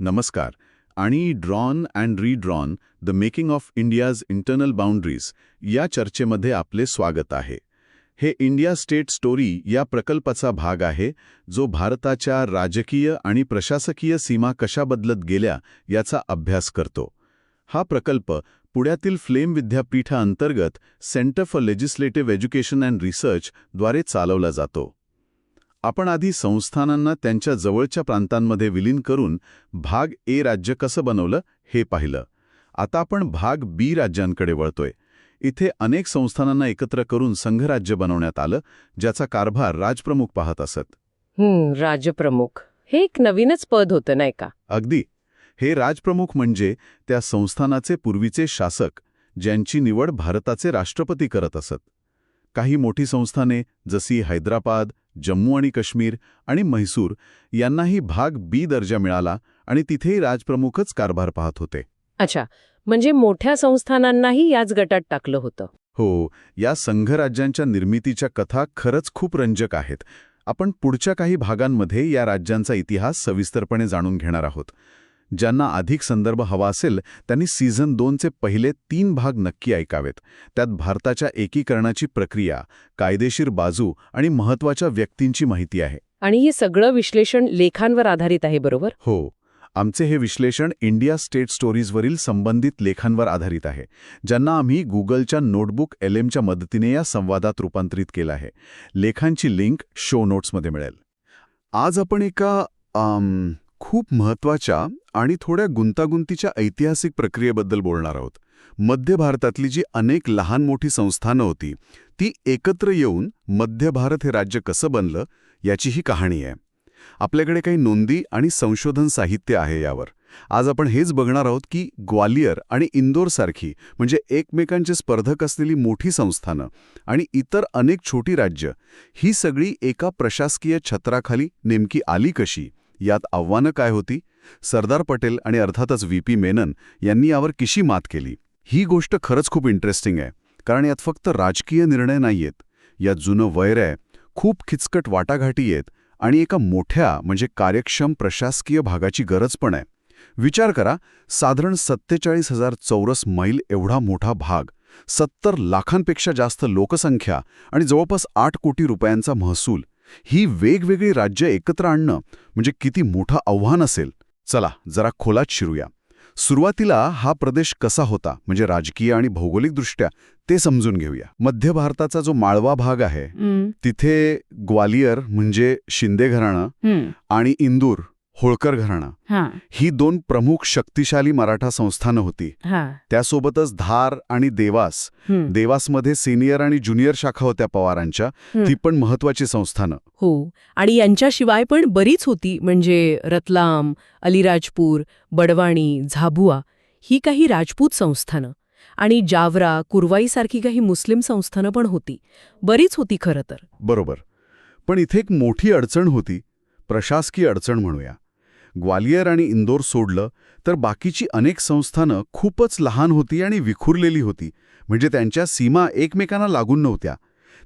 नमस्कार. आणि drawn and redrawn the making of India's internal boundaries या चर्चेमध्ये आपले स्वागत आहे. हे इंडिया स्टेट स्टोरी या प्रकल्पाचा भाग आहे जो भारताच्या राजकीय आणि प्रशासकीय सीमा कशा बदलत गेल्या याचा अभ्यास करतो. हा प्रकल्प पुण्यातील FLAME विद्यापीठाअंतर्गत centre for legislative education and research द्वारे चालवला जातो. आपण आधी संस्थानांना त्यांच्या जवळच्या प्रांतांमध्ये विलीन करून भाग ए राज्य कसं बनवलं हे पाहिलं. आता आपण भाग बी राज्यांकडे वळतोय. इथे अनेक संस्थानांना एकत्र करून संघराज्य बनवण्यात आलं ज्याचा कारभार राजप्रमुख पाहत असत. राजप्रमुख. हे एक नवीनच पद होतं नाही का? अगदी. हे राजप्रमुख म्हणजे त्या संस्थानाचे पूर्वीचे शासक ज्यांची निवड भारताचे राष्ट्रपती करत असत. काही मोठी संस्थाने जशी हैदराबाद जम्मू आणि काश्मीर आणि म्हैसूर यांनाही भाग बी दर्जा मिळाला आणि तिथेही राजप्रमुखच कारभार पाहत होते. अच्छा म्हणजे मोठ्या संस्थानांनाही याच गटात टाकलं होतं. हो या संघराज्यांच्या निर्मितीच्या कथा खरंच खूप रंजक आहेत. आपण पुढच्या काही भागांमध्ये या राज्यांचा इतिहास सविस्तरपणे जाणून घेणार आहोत. ज्यांना अधिक संदर्भ हवा असेल त्यांनी सीझन दोनचे पहिले तीन भाग नक्की ऐकावेत. त्यात भारताच्या एकीकरणाची प्रक्रिया कायदेशीर बाजू आणि महत्त्वाच्या व्यक्तींची माहिती आहे. आणि हे सगळं विश्लेषण लेखांवर आधारित आहे बरोबर? हो. आमचे हे विश्लेषण इंडिया स्टेट स्टोरीजवरील संबंधित लेखांवर आधारित आहे ज्यांना आम्ही गुगलच्या नोटबुक एल एमच्या मदतीने या संवादात रूपांतरित केलं आहे. लेखांची लिंक शो नोट्समध्ये मिळेल. आज आपण एका खूप महत्त्वाच्या आणि थोड्या गुंतागुंतीच्या ऐतिहासिक प्रक्रियेबद्दल बोलणार आहोत. मध्य भारतातली जी अनेक लहान मोठी संस्थानं होती ती एकत्र येऊन मध्य भारत हे राज्य कसं बनलं याची ही कहाणी आहे. आपल्याकडे काही नोंदी आणि संशोधन साहित्य आहे यावर. आज आपण हेच बघणार आहोत की ग्वालियर आणि इंदोरसारखी म्हणजे एकमेकांचे स्पर्धक असलेली मोठी संस्थानं आणि इतर अनेक छोटी राज्य ही सगळी एका प्रशासकीय छत्राखाली नेमकी आली कशी? यात आव्हानं काय होती? सरदार पटेल आणि अर्थातच व्ही. पी. मेनन यांनी यावर किशी मात केली? ही गोष्ट खरंच खूप इंटरेस्टिंग आहे. कारण यात फक्त राजकीय निर्णय नाहीयेत. यात जुनं वैर आहे खूप खिचकट वाटाघाटी आहेत आणि एका मोठ्या म्हणजे कार्यक्षम प्रशासकीय भागाची गरज पण आहे. विचार करा साधारण सत्तेचाळीस हजार चौरस मैल एवढा मोठा भाग सत्तर लाखांपेक्षा जास्त लोकसंख्या आणि जवळपास आठ कोटी रुपयांचा महसूल ही वेगवेगळी राज्य एकत्र आणणं म्हणजे किती मोठं आव्हान असेल. चला जरा खोलात शिरूया. सुरुवातीला हा प्रदेश कसा होता म्हणजे राजकीय आणि भौगोलिकदृष्ट्या ते समजून घेऊया. मध्य भारताचा जो माळवा भाग आहे तिथे ग्वालियर म्हणजे शिंदे घराणं आणि इंदूर होळकर घराणं. हा. दोन प्रमुख शक्तिशाली मराठा संस्थानं होती. हा. त्यासोबतच धार आणि देवास. देवासमध्ये सिनियर आणि ज्युनियर शाखा होत्या पवारांच्या. ती पण महत्वाची संस्थानं. हो. आणि यांच्याशिवाय पण बरीच होती म्हणजे रतलाम अलिराजपूर बडवाणी झाबुआ ही काही राजपूत संस्थानं. आणि जावरा कुरवाईसारखी काही मुस्लिम संस्थानं पण होती. बरीच होती खरं तर. बरोबर. पण इथे एक मोठी अडचण होती. प्रशासकीय अडचण म्हणूया. ग्वालियर आणि इंदोर सोडलं तर बाकीची अनेक संस्थानं खूपच लहान होती आणि विखुरलेली होती. म्हणजे त्यांच्या सीमा एकमेकांना लागून नव्हत्या.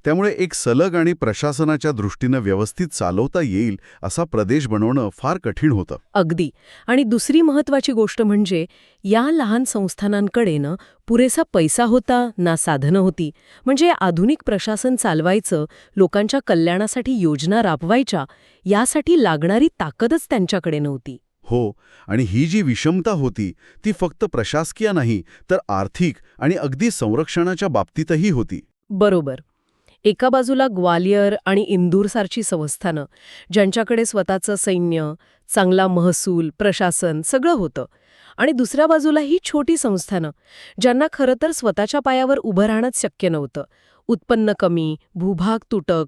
त्यामुळे एक सलग आणि प्रशासनाच्या दृष्टीनं व्यवस्थित चालवता येईल असा प्रदेश बनवणं फार कठीण होतं. अगदी. आणि दुसरी महत्वाची गोष्ट म्हणजे या लहान संस्थानांकडे न पुरेसा पैसा होता ना साधनं होती. म्हणजे आधुनिक प्रशासन चालवायचं लोकांच्या कल्याणासाठी योजना राबवायच्या यासाठी लागणारी ताकदच त्यांच्याकडे नव्हती. हो आणि ही जी विषमता होती ती फक्त प्रशासकीय नाही तर आर्थिक आणि अगदी संरक्षणाच्या बाबतीतही होती. बरोबर. एका बाजूला ग्वालियर आणि इंदूरसारखी संस्थानं ज्यांच्याकडे स्वतःचं सैन्य चांगला महसूल प्रशासन सगळं होतं. आणि दुसऱ्या बाजूला ही छोटी संस्थानं ज्यांना खरं तर स्वतःच्या पायावर उभं राहणंच शक्य नव्हतं. उत्पन्न कमी भूभाग तुटक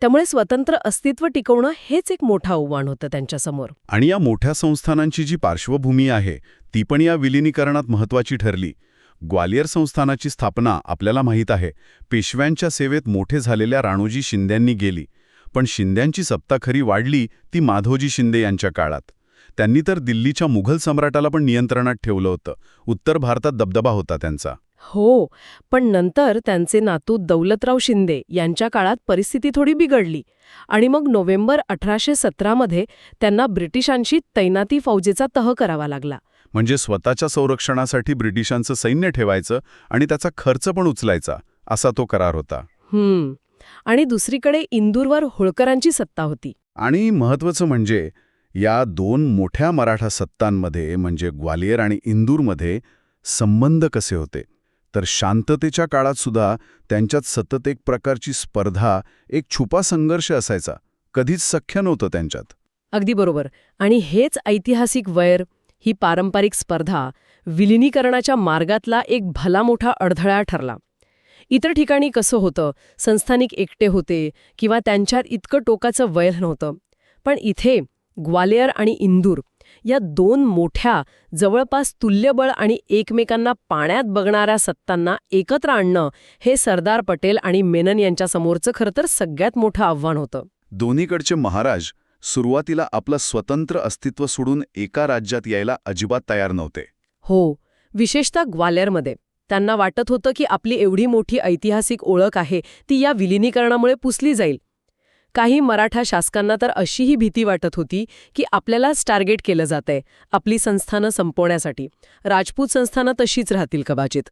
त्यामुळे स्वतंत्र अस्तित्व टिकवणं हेच एक मोठं आव्हान होतं त्यांच्यासमोर आणि या मोठ्या संस्थानांची जी पार्श्वभूमी आहे ती पण या विलिनीकरणात महत्वाची ठरली. ग्वालियर संस्थानाची स्थापना आपल्याला माहीत आहे. पेशव्यांच्या सेवेत मोठे झालेल्या राणोजी शिंद्यांनी गेली. पण शिंद्यांची सत्ता खरी वाढली ती माधवजी शिंदे यांच्या काळात. त्यांनी तर दिल्लीच्या मुघल सम्राटाला पण नियंत्रणात ठेवलं होतं. उत्तर भारतात दबदबा होता त्यांचा. हो पण नंतर त्यांचे नातू दौलतराव शिंदे यांच्या काळात परिस्थिती थोडी बिघडली आणि मग नोव्हेंबर अठराशे सतरामध्ये त्यांना ब्रिटिशांशी तैनाती फौजेचा तह करावा लागला. म्हणजे स्वतःच्या संरक्षणासाठी ब्रिटिशांचं सैन्य ठेवायचं आणि त्याचा खर्च पण उचलायचा असा तो करार होता. हम्म आणि दुसरीकडे इंदूरवर होळकरांची सत्ता होती. आणि महत्वाचं म्हणजे या दोन मोठ्या मराठा सत्तांमध्ये म्हणजे ग्वालियर आणि इंदूरमध्ये संबंध कसे होते? तर शांततेच्या काळात सुद्धा त्यांच्यात सतत एक प्रकारची स्पर्धा एक छुपा संघर्ष असायचा. कधीच सख्य नव्हतं त्यांच्यात. अगदी बरोबर. आणि हेच ऐतिहासिक वैर ही पारंपरिक स्पर्धा विलिनीकरणाच्या मार्गातला एक भला मोठा अडथळा ठरला. इतर ठिकाणी कसं होतं संस्थानिक एकटे होते किंवा त्यांच्यात इतकं टोकाचं वैर नव्हतं. पण इथे ग्वालियर आणि इंदूर या दोन मोठ्या जवळपास तुल्यबळ आणि एकमेकांना पाण्यात बघणाऱ्या सत्तांना एकत्र आणणं हे सरदार पटेल आणि मेनन यांच्यासमोरचं खरं तर सगळ्यात मोठं आव्हान होतं. दोन्हीकडचे महाराज सुरुवातीला आपलं स्वतंत्र अस्तित्व सोडून एका राज्यात यायला अजिबात तयार नव्हते. हो विशेषतः ग्वाल्हेरमध्ये. त्यांना वाटत होतं की आपली एवढी मोठी ऐतिहासिक ओळख आहे ती या विलिनीकरणामुळे पुसली जाईल. काही मराठा शासकांना तर अशीही भीती वाटत होती की आपल्यालाच टार्गेट केलं जातंय आपली संस्थानं संपवण्यासाठी. राजपूत संस्थानं तशीच राहतील कदाचित.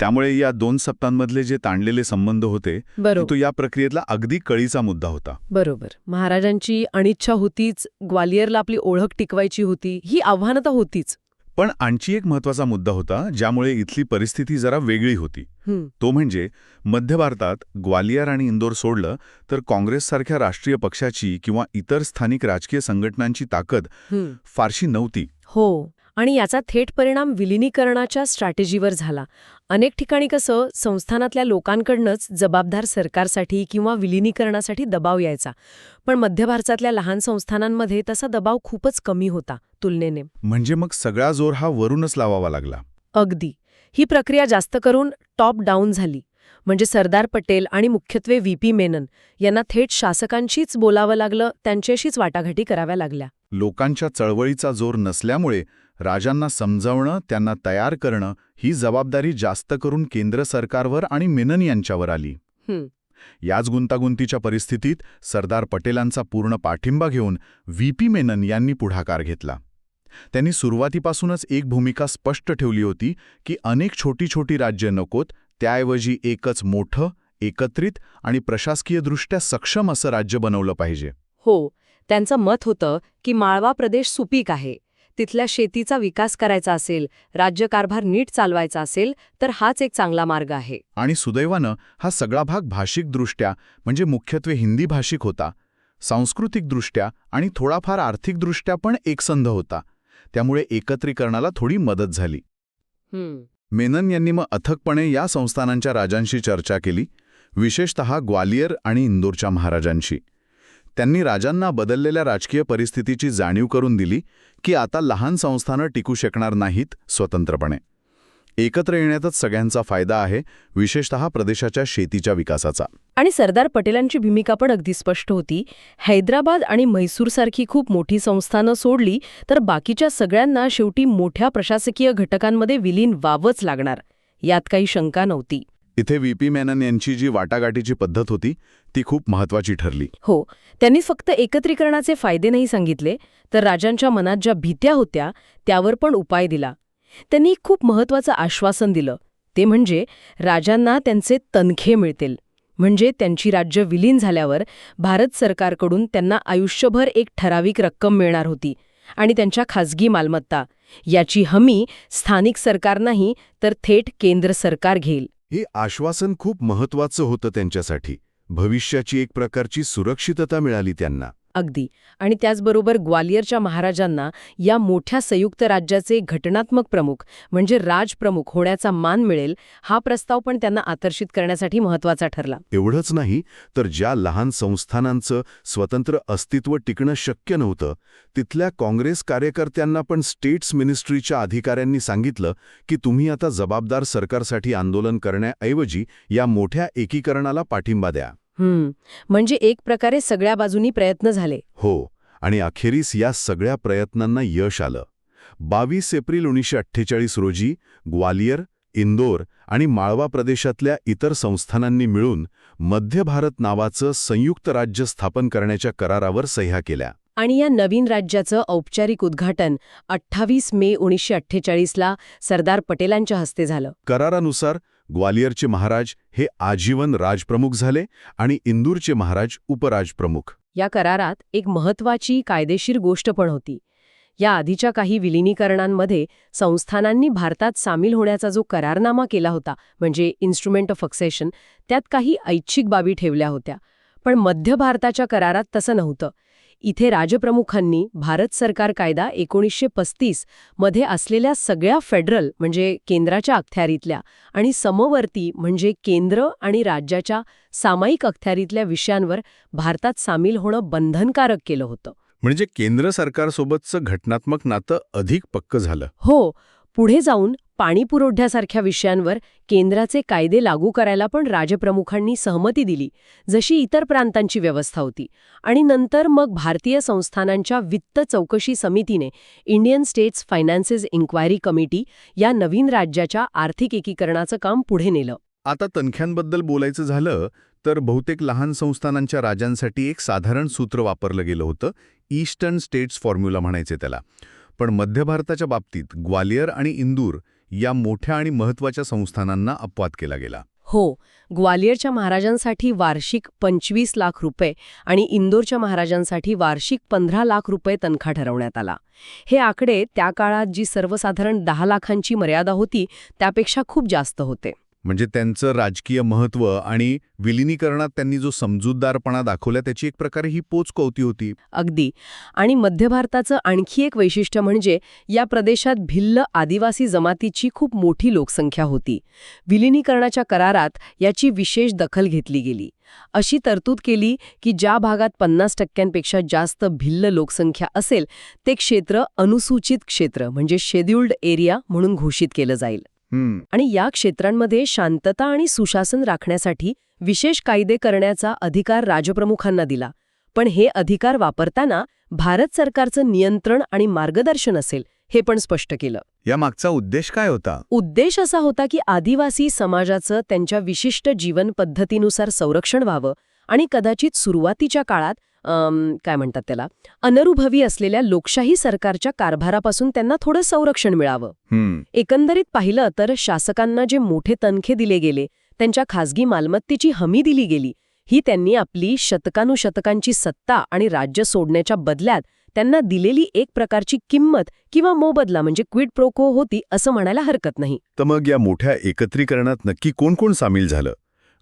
त्यामुळे या दोन सप्तांमधले जे ताणलेले संबंध होते तो या प्रक्रियेतला अगदी कळीचा मुद्दा होता. बरोबर. महाराजांची अनिच्छा होतीच ग्वालियरला आपली ओळख टिकवायची होती ही आव्हानं तर होतीच. पण आणखी एक महत्त्वाचा मुद्दा होता ज्यामुळे इथली परिस्थिती जरा वेगळी होती. तो म्हणजे मध्य भारतात ग्वालियर आणि इंदोर सोडलं तर काँग्रेससारख्या राष्ट्रीय पक्षाची किंवा इतर स्थानिक राजकीय संघटनांची ताकद. फारशी नव्हती. हो. आणि याचा थेट परिणाम विलिनीकरणाच्या स्ट्रॅटेजीवर झाला. अनेक ठिकाणी कसं संस्थानातल्या लोकांकडनंच जबाबदार सरकारसाठी किंवा विलिनीकरणासाठी दबाव यायचा. पण मध्य भारतातल्या लहान संस्थानांमध्ये तसा दबाव खूपच कमी होता तुलनेने. म्हणजे मग सगळा जोर हा वरूनच लावावा लागला? अगदी. ही प्रक्रिया जास्त करून टॉप डाऊन झाली. म्हणजे सरदार पटेल आणि मुख्यत्वे व्ही. पी. मेनन यांना थेट शासकांशीच बोलावं लागलं त्यांच्याशीच वाटाघाटी कराव्या लागल्या. लोकांच्या चळवळीचा जोर नसल्यामुळे राजांना समजावणं त्यांना तयार करणं ही जबाबदारी जास्त करून केंद्र सरकारवर आणि मेनन यांच्यावर आली. याच गुंतागुंतीच्या परिस्थितीत सरदार पटेलांचा पूर्ण पाठिंबा घेऊन व्ही. पी. मेनन यांनी पुढाकार घेतला. त्यांनी सुरुवातीपासूनच एक भूमिका स्पष्ट ठेवली होती की अनेक छोटी छोटी राज्य नकोत त्याऐवजी एकच मोठं एकत्रित आणि प्रशासकीयदृष्ट्या सक्षम असं राज्य बनवलं पाहिजे. हो त्यांचं मत होतं की माळवा प्रदेश सुपीक आहे. तिथल्या शेतीचा विकास करायचा असेल राज्यकारभार नीट चालवायचा असेल तर हाच एक चांगला मार्ग आहे. आणि सुदैवानं हा सगळा भाग भाषिकदृष्ट्या म्हणजे मुख्यत्वे हिंदी भाषिक होता. सांस्कृतिकदृष्ट्या आणि थोडाफार आर्थिकदृष्ट्या पण एकसंध होता. त्यामुळे एकत्रीकरणाला थोडी मदत झाली. मेनन यांनी मग अथकपणे या संस्थानांच्या राजांशी चर्चा केली विशेषतः ग्वालियर आणि इंदोरच्या महाराजांशी. त्यांनी राजांना बदललेल्या राजकीय परिस्थितीची जाणीव करून दिली की आता लहान संस्थानं टिकू शकणार नाहीत स्वतंत्रपणे. एकत्र येण्यातच सगळ्यांचा फायदा आहे विशेषतः प्रदेशाच्या शेतीच्या विकासाचा. आणि सरदार पटेलांची भूमिका पण अगदी स्पष्ट होती. हैदराबाद आणि म्हैसूरसारखी खूप मोठी संस्थानं सोडली तर बाकीच्या सगळ्यांना शेवटी मोठ्या प्रशासकीय घटकांमध्ये विलीन व्हावंच लागणार यात काही शंका नव्हती. इथे व्ही पी मॅनन यांची जी वाटाघाटीची पद्धत होती ती खूप महत्वाची ठरली. हो त्यांनी फक्त एकत्रीकरणाचे फायदे नाही सांगितले तर राजांच्या मनात ज्या भीत्या होत्या त्यावर पण उपाय दिला. त्यांनी खूप महत्वाचं आश्वासन दिलं ते म्हणजे राजांना त्यांचे तनखे मिळतील. म्हणजे त्यांची राज्य विलीन झाल्यावर भारत सरकारकडून त्यांना आयुष्यभर एक ठराविक रक्कम मिळणार होती आणि त्यांच्या खाजगी मालमत्ता याची हमी स्थानिक सरकार नाही तर थेट केंद्र सरकार घेईल. हे आश्वासन खूप महत्वाचं होतं त्यांच्यासाठी. भविष्याची एक प्रकारची सुरक्षितता मिळाली त्यांना. अगदी. आणि त्याचबरोबर ग्वालियरच्या महाराजांना या मोठ्या संयुक्त राज्याचे घटनात्मक प्रमुख म्हणजे राजप्रमुख होण्याचा मान मिळेल हा प्रस्ताव पण त्यांना आकर्षित करण्यासाठी महत्त्वाचा ठरला. एवढंच नाही तर ज्या लहान संस्थानांचं स्वतंत्र अस्तित्व टिकणं शक्य नव्हतं तिथल्या काँग्रेस कार्यकर्त्यांना पण स्टेट्स मिनिस्ट्रीच्या अधिकाऱ्यांनी सांगितलं की तुम्ही आता जबाबदार सरकारसाठी आंदोलन करण्याऐवजी या मोठ्या एकीकरणाला पाठिंबा द्या. हम्म. म्हणजे एक प्रकारे सगळ्या बाजूनी प्रयत्न झाले. हो आणि अखेरीस या सगळ्या प्रयत्नांना यश आलं. बावीस एप्रिल एकोणीसशे अठ्ठेचाळीस रोजी ग्वालियर इंदोर आणि माळवा प्रदेशातल्या इतर संस्थानांनी मिळून मध्य भारत नावाचं संयुक्त राज्य स्थापन करण्याच्या करारावर सह्या केल्या. आणि या नवीन राज्याचं औपचारिक उद्घाटन अठ्ठावीस मे एकोणीसशे अठ्ठेचाळीसला सरदार पटेलांच्या हस्ते झालं. करारानुसार ग्वालियरचे महाराज हे आजीवन राजप्रमुख झाले आणि इंदूरचे महाराज उपराजप्रमुख. या करारात एक महत्वाची कायदेशीर गोष्ट पण होती. या आधीच्या काही विलिनीकरणांमध्ये संस्थानांनी भारतात सामील होण्याचा जो करारनामा केला होता म्हणजे इन्स्ट्रुमेंट ऑफ अक्सेशन त्यात काही ऐच्छिक बाबी ठेवल्या होत्या. पण मध्य भारताच्या करारात तसं नव्हतं. इथे राजप्रमुखांनी भारत सरकार कायदा एकोणीसशे पस्तीसमध्ये असलेल्या सगळ्या फेडरल म्हणजे केंद्राच्या अखत्यारीतल्या आणि समवर्ती म्हणजे केंद्र आणि राज्याच्या सामायिक अखत्यारीतल्या विषयांवर भारतात सामील होणं बंधनकारक केलं होतं. म्हणजे केंद्र सरकारसोबतचं घटनात्मक नातं अधिक पक्क झालं. हो पुढे जाऊन पाणी पुरवठ्यासारख्या विषयांवर केंद्राचे कायदे लागू करायला पण राजप्रमुखांनी सहमती दिली जशी इतर प्रांतांची व्यवस्था होती. आणि नंतर मग भारतीय संस्थानांच्या वित्त चौकशी समितीने Indian states finances inquiry committee या नवीन राज्याच्या आर्थिक एकीकरणाचं काम पुढे नेलं. आता तनख्यांबद्दल बोलायचं झालं तर बहुतेक लहान संस्थानांच्या राजांसाठी एक साधारण सूत्र वापरलं गेलं होतं ईस्टर्न स्टेट्स फॉर्म्युला म्हणायचे त्याला. पण मध्य भारताच्या बाबतीत ग्वालियर आणि इंदूर या मोठ्या आणि महत्त्वाच्या संस्थानांना अपवाद केला गेला. हो ग्वालियरच्या महाराजांसाठी वार्षिक पंचवीस लाख रुपये आणि इंदोरच्या महाराजांसाठी वार्षिक पंधरा लाख रुपये तनखा ठरवण्यात आला. हे आकडे त्या काळात जी सर्वसाधारण दहा लाखांची मर्यादा होती त्यापेक्षा खूप जास्त होते. म्हणजे त्यांचं राजकीय महत्त्व आणि विलिनीकरणात त्यांनी जो समजूतदारपणा दाखवला त्याची एक प्रकारे ही पोचकवती होती. अगदी. आणि मध्य भारताचं आणखी एक वैशिष्ट्य म्हणजे या प्रदेशात भिल्ल आदिवासी जमातीची खूप मोठी लोकसंख्या होती. विलिनीकरणाच्या करारात याची विशेष दखल घेतली गेली. अशी तरतूद केली की ज्या भागात पन्नास टक्क्यांपेक्षा जास्त भिल्ल लोकसंख्या असेल ते क्षेत्र अनुसूचित क्षेत्र म्हणजे शेड्युल्ड एरिया म्हणून घोषित केलं जाईल. आणि या क्षेत्रांमध्ये शांतता आणि सुशासन राखण्यासाठी विशेष कायदे करण्याचा अधिकार राजप्रमुखांना दिला. पण हे अधिकार वापरताना भारत सरकारचं नियंत्रण आणि मार्गदर्शन असेल हे पण स्पष्ट केलं. या मागचा उद्देश काय होता? उद्देश असा होता की आदिवासी समाजाचं त्यांच्या विशिष्ट जीवन पद्धतीनुसार संरक्षण व्हावं आणि कदाचित सुरुवातीच्या काळात काय म्हणतात त्याला? अननुभवी असलेल्या लोकशाही सरकारच्या कारभारापासून त्यांना थोडं संरक्षण मिळावं. एकंदरीत पाहिलं तर शासकांना जे मोठे तनखे दिले गेले त्यांच्या खासगी मालमत्तेची हमी दिली गेली ही त्यांनी आपली शतकानुशतकांची सत्ता आणि राज्य सोडण्याच्या बदल्यात त्यांना दिलेली एक प्रकारची किंमत किंवा मोबदला म्हणजे क्विड प्रोको होती असं म्हणायला हरकत नाही. तर मग या मोठ्या एकत्रीकरणात नक्की कोण कोण सामील झालं?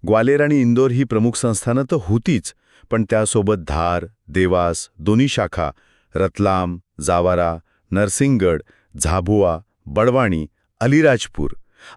ग्वालेर आणि इंदोर ही प्रमुख संस्थानं तर होतीच पण त्यासोबत धार देवास दोन्ही शाखा रतलाम जावारा नरसिंगगड झाबुआ बडवाणी अलिराजपूर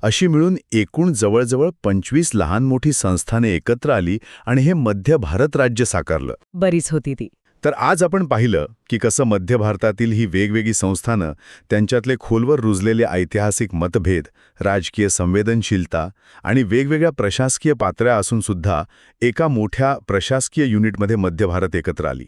अशी मिळून एकूण जवळजवळ पंचवीस लहान मोठी संस्थाने एकत्र आली आणि हे मध्य भारत राज्य साकारलं. बरीच होती ती. तर आज आपण पाहिलं की कसं मध्य भारतातील ही वेगवेगळी संस्थानं त्यांच्यातले खोलवर रुजलेले ऐतिहासिक मतभेद राजकीय संवेदनशीलता आणि वेगवेगळ्या प्रशासकीय पातळ्या असूनसुद्धा एका मोठ्या प्रशासकीय युनिटमध्ये मध्य भारत एकत्र आली.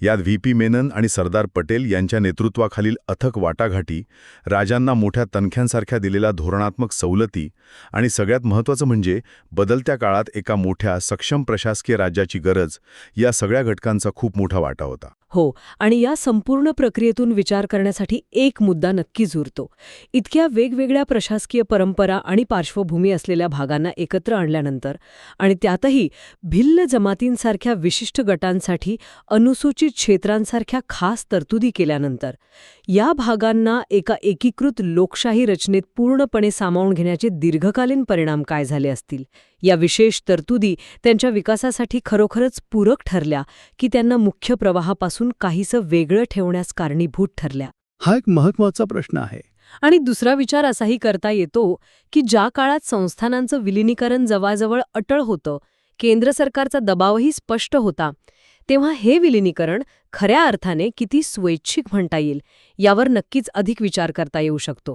यात व्ही. पी. मेनन आणि सरदार पटेल यांच्या नेतृत्वाखालील अथक वाटाघाटी राजांना मोठ्या तनख्यांसारख्या दिलेल्या धोरणात्मक सवलती आणि सगळ्यात महत्त्वाचं म्हणजे बदलत्या काळात एका मोठ्या सक्षम प्रशासकीय राज्याची गरज या सगळ्या घटकांचा खूप मोठा वाटा होता. हो आणि या संपूर्ण प्रक्रियेतून विचार करण्यासाठी एक मुद्दा नक्कीच उरतो इतक्या वेगवेगळ्या प्रशासकीय परंपरा आणि पार्श्वभूमी असलेल्या भागांना एकत्र आणल्यानंतर आणि त्यातही भिल्ल जमातींसारख्या विशिष्ट गटांसाठी अनुसूचित क्षेत्रांसारख्या खास तरतुदी केल्यानंतर या भागांना एका एकीकृत लोकशाही रचनेत पूर्णपणे सामावून घेण्याचे दीर्घकालीन परिणाम काय झाले असतील? या विशेष तरतुदी त्यांच्या विकासासाठी खरोखरच पूरक ठरल्या की त्यांना मुख्य प्रवाहापासून काहीसं वेगळं ठेवण्यास कारणीभूत ठरल्या? हा एक महत्त्वाचा प्रश्न आहे. आणि दुसरा विचार असाही करता येतो की ज्या काळात संस्थानांचं विलिनीकरण जवळजवळ अटळ होतं केंद्र सरकारचा दबावही स्पष्ट होता तेव्हा हे विलिनीकरण खऱ्या अर्थाने किती स्वैच्छिक म्हणता येईल यावर नक्कीच अधिक विचार करता येऊ शकतो.